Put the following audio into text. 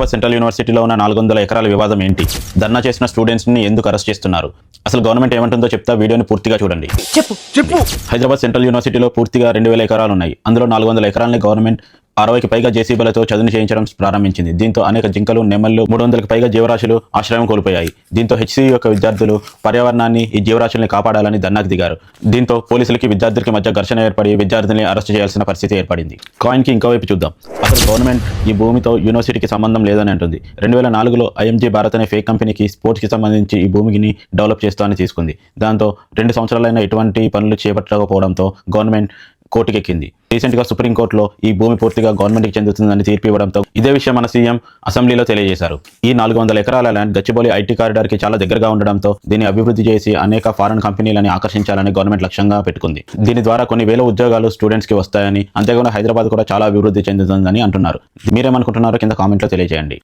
Hyderabad central యూనివర్సిటీలో ఉన్న నాలుగు వందల ఎకరాల వివాదం ఏంటి? ధర్నా చేసిన స్టూడెంట్స్ని ఎందుకు అరెస్ట్ చేస్తున్నారు? అసలు గవర్నమెంట్ ఏమంటుందో చెప్తా వీడియోని పూర్తిగా చూడండి. చెప్పు. చెప్పు. హైదరాబాద్ సెంట్రల్ యూనివర్సిటీలో పూర్తిగా రెండు వేల ఎకరాలు ఉన్నాయి. అందులో నాలుగు వందల ఎకరాలని గవర్నమెంట్ అరవైకి పైగా జేసీబీలతో చదును చేయించడం ప్రారంభించింది. దీంతో అనేక జింకలు నెమళ్ళు మూడు వందలకు పైగా జీవరాశులు ఆశ్రయం కోల్పోయాయి. దీంతో హెచ్సి యొక్క విద్యార్థులు పర్యావరణాన్ని ఈ జీవరాశుల్ని కాపాడాలని ధర్నాకు దిగారు. దీంతో పోలీసులకి విద్యార్థులకి మధ్య ఘర్షణ ఏర్పడి విద్యార్థుల్ని అరెస్ట్ చేయాల్సిన పరిస్థితి ఏర్పడింది. కాయిన్కి ఇంకో వైపు చూద్దాం. అసలు గవర్నమెంట్ ఈ భూమితో యూనివర్సిటీకి సంబంధం లేదని అంటుంది. రెండు వేల నాలుగులో ఐఎంజీ భారత్ అనే ఫేక్ కంపెనీకి స్పోర్ట్స్కి సంబంధించి ఈ భూమిని డెవలప్ చేస్తామని తీసుకుంది. దాంతో రెండు సంవత్సరాలైన ఎటువంటి పనులు చేపట్టకపోవడంతో గవర్నమెంట్ కోర్టుకెక్కింది. రీసెంట్గా సుప్రీంకోర్టులో ఈ భూమి పూర్తిగా గవర్నమెంట్కి చెందుతుందని తీర్పు ఇవ్వడంతో ఇదే విషయం మన సీఎం అసెంబ్లీలో తెలియజేశారు. ఈ నాలుగు వందల ఎకరాల ల్యాండ్ గచ్చిబౌలి ఐటీ కారిడార్కి చాలా దగ్గరగా ఉండడంతో దీన్ని అభివృద్ధి చేసి అనేక ఫారెన్ కంపెనీలని ఆకర్షించాలని గవర్నమెంట్ లక్ష్యంగా పెట్టుకుంది. దీని ద్వారా కొన్ని వేల ఉద్యోగాలు స్టూడెంట్స్కి వస్తాయని అంతేకాకుండా హైదరాబాద్ కూడా చాలా అభివృద్ధి చెందుతుందని అంటున్నారు. మీరేమనుకుంటున్నారో కింద కామెంట్లో తెలియజేయండి.